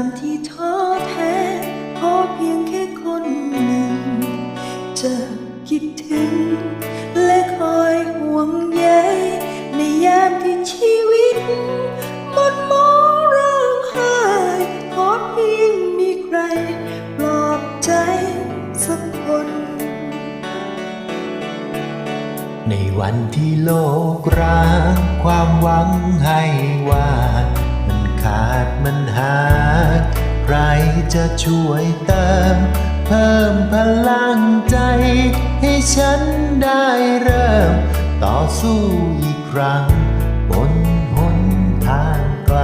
ยามที่ท้อแท้ขอเพียงแค่คนหนึ่ง จะคิดถึง และคอยห่วงใยในยามที่ชีวิตหมดหมองร้องไห้ขอเพียงมีใครปลอบใจสักคน ในวันที่โลกร้างความหวังให้ว่า ขาดมันหา ใครจะช่วยเติม เพิ่มพลังใจ ให้ฉันได้เริ่ม ต่อสู้อีกครั้ง บนหนทางไกล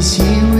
ใ